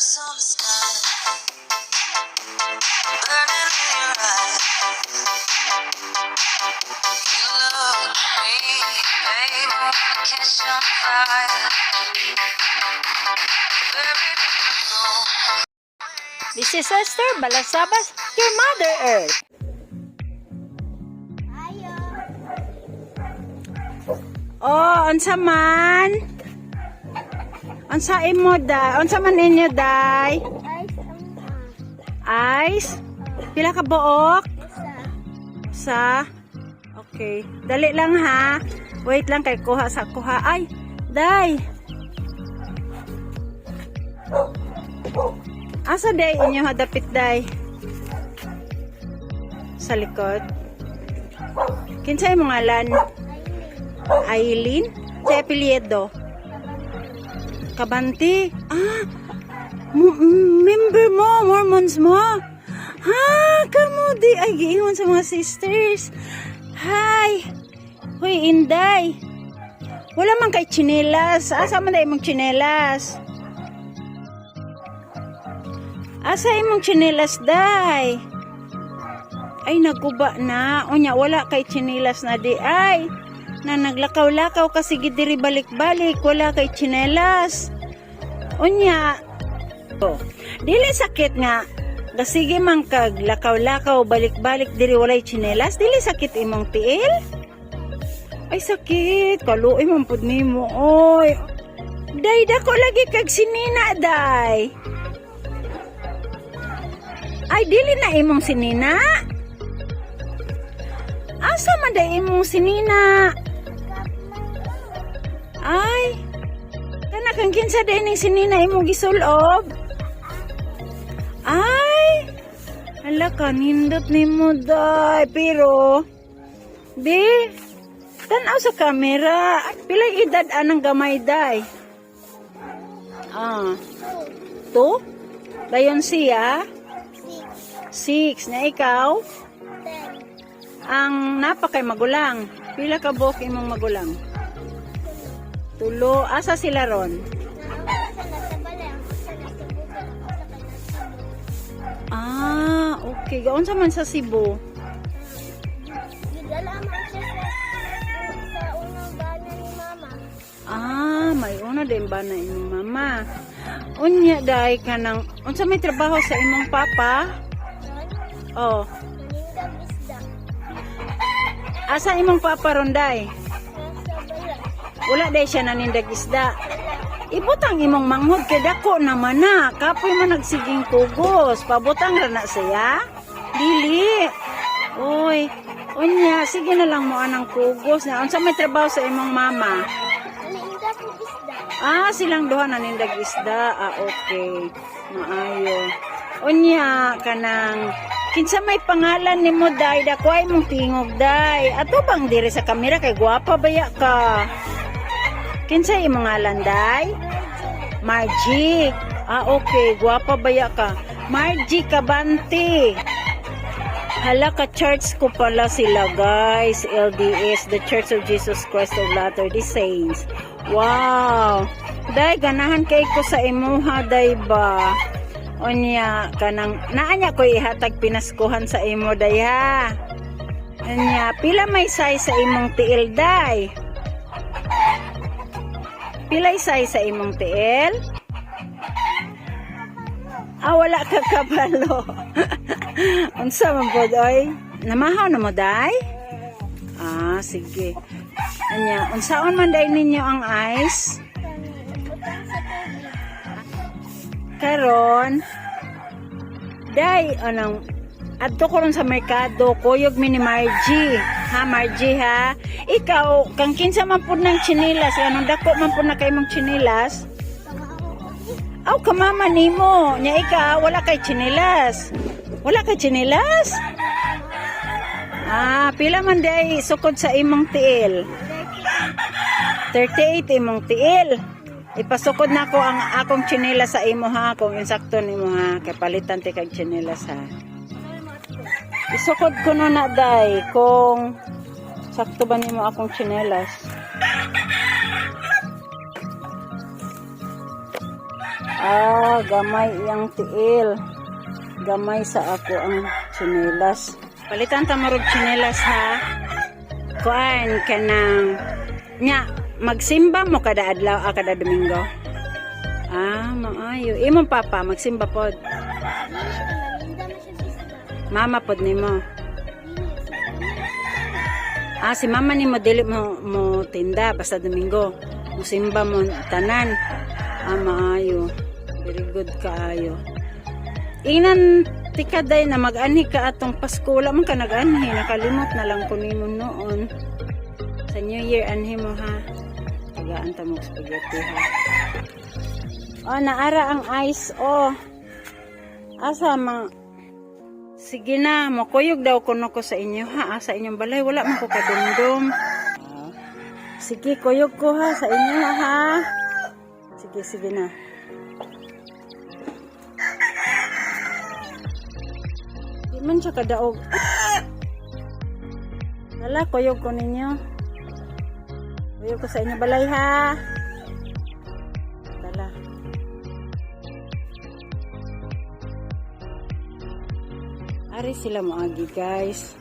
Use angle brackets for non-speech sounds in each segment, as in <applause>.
Stars on the sky, burning in your eyes. You look at me, baby, wanna catch on fire. Very beautiful. This is Esther Balasabas, your Mother Earth. Oh, unsa man? Unsa imo da? Unsa man inyo day? Ice? Pila ka buok? Sa? Okay. Dali lang ha. Wait lang kay kuha sa kuha. Ay, day. Asa day inyo hadapit day? Sa likod. Kinsay mo ngalan? Aileen? Sa apelyido? Kabanti? Ah, member mo, Mormons mo. Ha, kamo di ay giingon sa mga sisters. Hi. Hoy, Inday. Wala man kay chinelas. Asa man day mong chinelas? Asa imong chinelas day? Ay naguba na. Unya wala kay chinelas na di ay. Na naglakaw-lakaw kasi gidiri balik-balik wala kay chinelas. Unya. Oh, dili sakit nga. Gasige man kag lakaw-lakaw balik-balik diri walay chinelas. Dili sakit imong tiil? Ay sakit. Kaluoy man pud nimo. Oy. Day dako lagi kag sinina day. Ay, dili na imong sinina. Asa man da imong sinina? Ay, kana kang kinsa din ning sinina imong gisulob? Ay, hala ka, nindot nimo day. Pero, di, tanaw sa camera. Pilay edad anang gamay day? Ah, to? Dayon siya? Six. Na ikaw? Ang napakay magulang. Pila ka buhok imong magulang? Tulo. Asa sila ron? Ah, okay. Gaon sa man sa Cebu. Ah, may una din ba na imong mama? Unya dai ka nang unsa may trabaho sa imong papa? Oh, asa imong papa ron day? Wala day siya nanindag isda. Ibutang imong manghod kay dako naman na. Kapoy man nagsiging kugos. Pabutang ra na siya. Dili. Oy. Unya, sige na lang mo anang kugos na. Unsa may trabaho sa imong mama? Ah, silang duha nanindag isda. Ah, okay. Maayo. Unya, kanang kinsa may pangalan ni mo day dakway mong tingog day. Ato bang diri sa kamera kay gwapa baya ka? Kinsa imong ngalan day? Margie. Ah, okay. Gwapa baya ka. Margie Kabanti. Hala ka church ko pala sila guys. LDS, the Church of Jesus Christ of Latter-day Saints. Wow. Day, ganahan kay ko sa imuha, day ba? Onya, kanang, naanya ko ihatag pinaskuhan sa imo, day ha? Onya, pila may size sa imong tiil, day? Pilay size sa imong tiil? Ah, wala ka kabalo. <laughs> Unsa man pod oy? Namahaw na mo day? Ah, sige. Anya, unsaon man day ninyo ang ice? Karon, day, anong, adto ko sa merkado, kuyog mi ni Margie. Ha, Margie, ha? Ikaw, kang kinsa man po ng chinilas, anong dako man po na kay mong chinilas? Aw, kamama nimo. Nya ikaw, wala kay chinilas. Wala kay chinilas? Ah, pila man day sukod sa imong tiil? 38 imong tiil. Ipasukod na ko ang akong chinilas sa imo ha, kung insakto nimo ha, kay palitan ti kag chinilas ha. Isukod ko na na day kung sakto ba nimo akong chinelas. Ah, gamay iyang tiil. Gamay sa ako ang tsinelas. Palitan ta marog tsinelas ha. Kuan ka ng... Nya, magsimba mo kada adlaw, ah, kada Domingo. Ah, maayo. Imong papa, magsimba pod. Mama pod nimo. Ah, si mama ni mo dili mo, mo tinda basta Domingo. Musimba mo tanan. Ah, maayo. Very good kaayo. Inan tikaday na mag-ani ka atong Pasko. Wala man ka nag-anhi. Nakalimot na lang ko nimo noon. Sa New Year, anhi mo ha. Tagaan ta mo spaghetti ha. Oh, naara ang ice. Oh. Asa ma... Sige na, makuyog daw kuno ko sa inyo ha. Ah, sa inyong balay, wala man ko kadumdum. Sige, kuyog ko ha sa inyo ha. Sige, sige na. Di man siya kadaog. Lala, kuyog ko ninyo. Kuyog ko sa inyo balay ha. Ari sila moagi guys.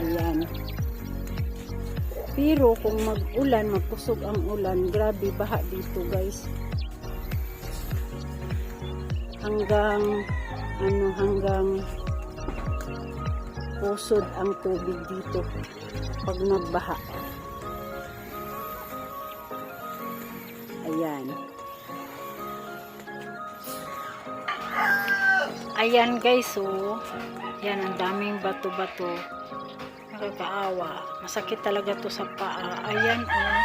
Ayan. Pero kung mag-ulan, magpusog ang ulan, grabe baha dito guys. Hanggang ano hanggang pusod ang tubig dito pag nagbaha. Ayan guys, oh. Yan, ang daming bato-bato. Nakakaawa. Masakit talaga to sa paa. Ayan, oh.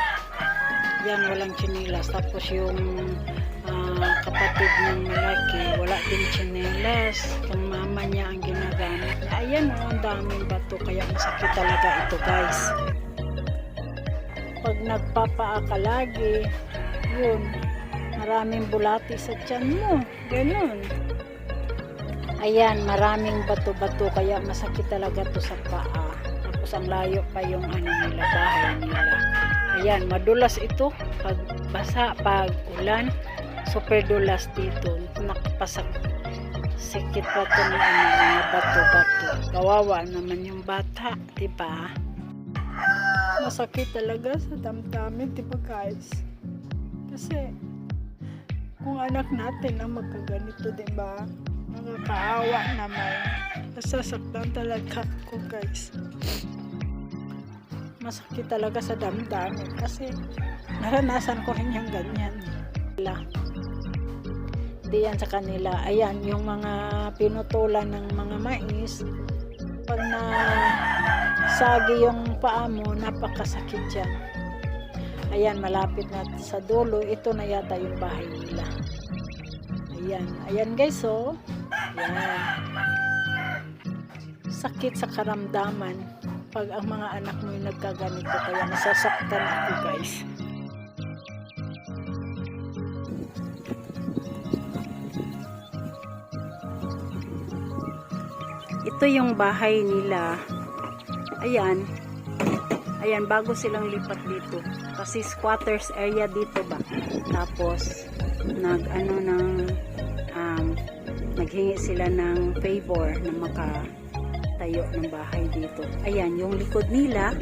Yan, walang chinilas. Tapos yung ah, kapatid ng malaki, wala din chinilas. Yung mama niya ang ginagamit. Ayan, oh, ang daming bato. Kaya masakit talaga ito, guys. Pag nagpapaa ka lagi, yun, maraming bulati sa tiyan mo. Ganun. Ayan, maraming bato-bato kaya masakit talaga to sa paa. Tapos ang layo pa yung ano nila, bahay nila. Ayan, madulas ito pag basa, pag ulan. Super dulas dito. Nakapasak sikit pa ito ng ano, mga bato-bato. Kawawa naman yung bata, di ba? Masakit talaga sa damdamin, di ba guys? Kasi kung anak natin ang magkaganito, di ba? Nakakaawa naman. Nasasaktan talaga ko guys. Masakit talaga sa damdamin kasi naranasan ko rin yung ganyan. Wala. Hindi yan sa kanila. Ayan, yung mga pinutulan ng mga mais, pag na sagi yung paa mo, napakasakit yan. Ayan, malapit na sa dulo. Ito na yata yung bahay nila. Ayan. Ayan guys, oh. Ayan. Sakit sa karamdaman pag ang mga anak mo yung nagkaganito. Kaya nasasaktan ako guys. Ito yung bahay nila. Ayan. Ayan, bago silang lipat dito. Kasi squatters area dito ba. Tapos, nag, ano, ng, naghingi sila ng favor na makatayo ng bahay dito. Ayan, yung likod nila,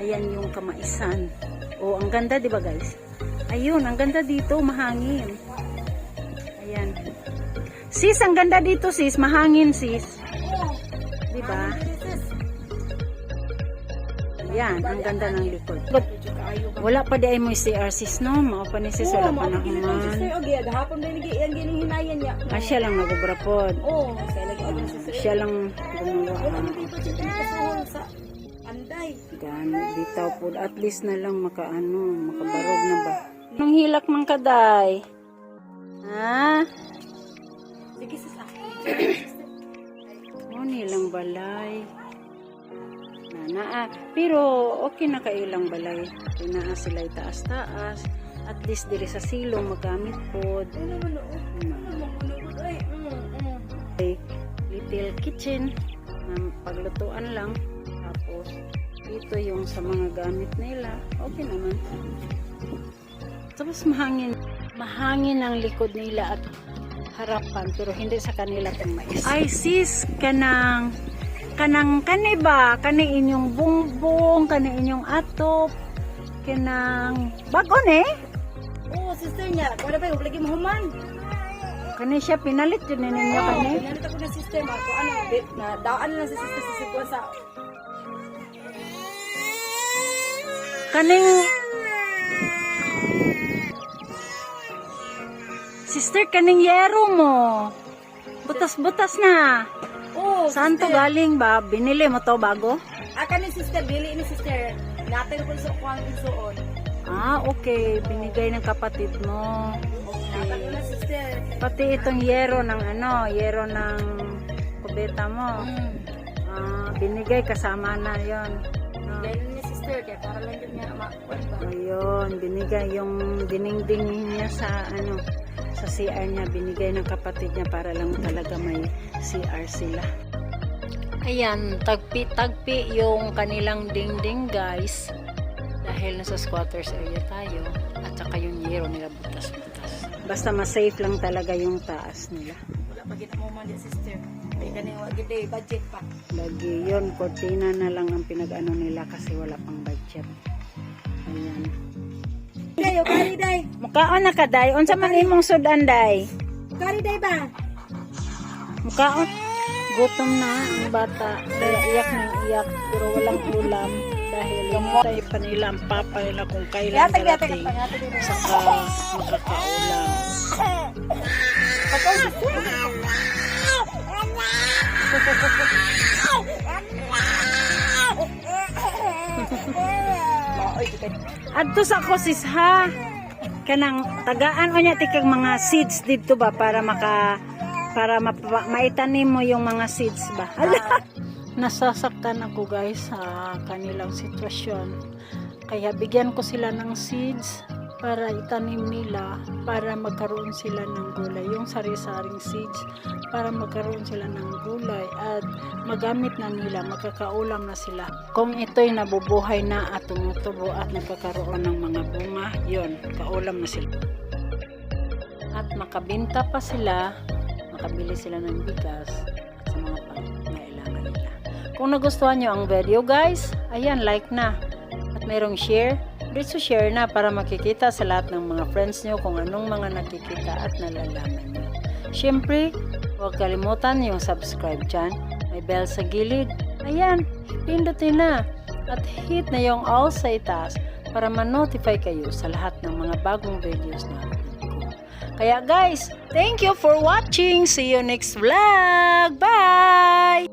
ayan yung kamaisan. O, ang ganda, di ba guys? Ayun, ang ganda dito, mahangin. Ayan. Sis, ang ganda dito sis, mahangin sis. Di ba? Yan, ang ganda ng likod. But, wala pa di ay mo CR sis, no? Mao pa ni sis, wala pa na human. Okay, gahapon din gi yan gining hinayan niya. Ah, siya lang nagubrapod. Sa Siya lang gumawa. Wala dito sa anday. Gano, bitaw po. At least na lang makaano, makabarog na ba? Nang hilak man kaday. Ha? Sige sis. <coughs> Oh, nilang balay. Na, naa. Pero, okay na kailang balay. Kaya naa sila taas-taas. At least diri sa silong magamit po. Man man ay. Mm, mm. Little kitchen na paglutuan lang. Tapos, dito yung sa mga gamit nila. Okay naman. Tapos mahangin, mahangin ang likod nila at harapan pero hindi sa kanila itong mais. Ay sis, kanang kanang kani ba? Kani inyong bungbong, kani inyong atop, kanang bago ne? Oo, sister niya. Kung ano yung lagi mahuman? Kani siya pinalit yun ninyo Oo, kani. pinanit ako ng sister. Kung ano, na daan na si sister sa sikuan sa... Kaning Sister, kaning yero mo. Butas-butas na. Saan to galing ba? Binili mo to bago? Ah, kani sister, bili ni sister. Natin ko sa kuwang isuon. Ah, okay. Binigay ng kapatid mo. Natin ko na Okay. sister. Pati itong yero ng ano, yero ng kubeta mo. Mm. Ah, binigay kasama na yon. No. Dahil ni sister, kaya para lang din niya makuha ba? Ayun, binigay yung diningding niya sa ano, sa CR niya, binigay ng kapatid niya para lang talaga may CR sila. Ayan, tagpi-tagpi yung kanilang dingding guys. Dahil nasa squatters area tayo. At saka yung yero nila butas-butas. Basta mas-safe lang talaga yung taas nila. Wala pa kita mo man sister. Ay, kani wag gid budget pa. Lagi yun, kortina na lang ang pinag-ano nila kasi wala pang budget. Ayan. Kayo, kari day. Mukaon na ka, day. Unsa man imong sudan, day? Kari day ba? Mukaon. Gutom na ang bata. Kaya iyak ng iyak. Pero walang ulam. Dahil hintay pa nila ang papa nila kung kailan darating. Saka makakaulam. Adto sa ako sis ha. Kanang tagaan o niya tikag mga seeds dito ba para maka para mapa, maitanim mo yung mga seeds ba. Ala. <laughs> Nasasaktan ako guys sa kanilang sitwasyon. Kaya bigyan ko sila ng seeds para itanim nila para magkaroon sila ng gulay yung sari-saring seeds para magkaroon sila ng gulay at magamit na nila magkakaulam na sila kung ito'y nabubuhay na at tumutubo at nagkakaroon ng mga bunga yon kaulam na sila at makabinta pa sila makabili sila ng bigas at sa mga pangailangan nila kung nagustuhan nyo ang video guys ayan like na at mayroong share Diretso share na para makikita sa lahat ng mga friends nyo kung anong mga nakikita at nalalaman nyo. Siyempre, huwag kalimutan yung subscribe dyan. May bell sa gilid. Ayan, pindutin na. At hit na yung all sa itaas para ma-notify kayo sa lahat ng mga bagong videos na upload ko. Kaya guys, thank you for watching. See you next vlog. Bye!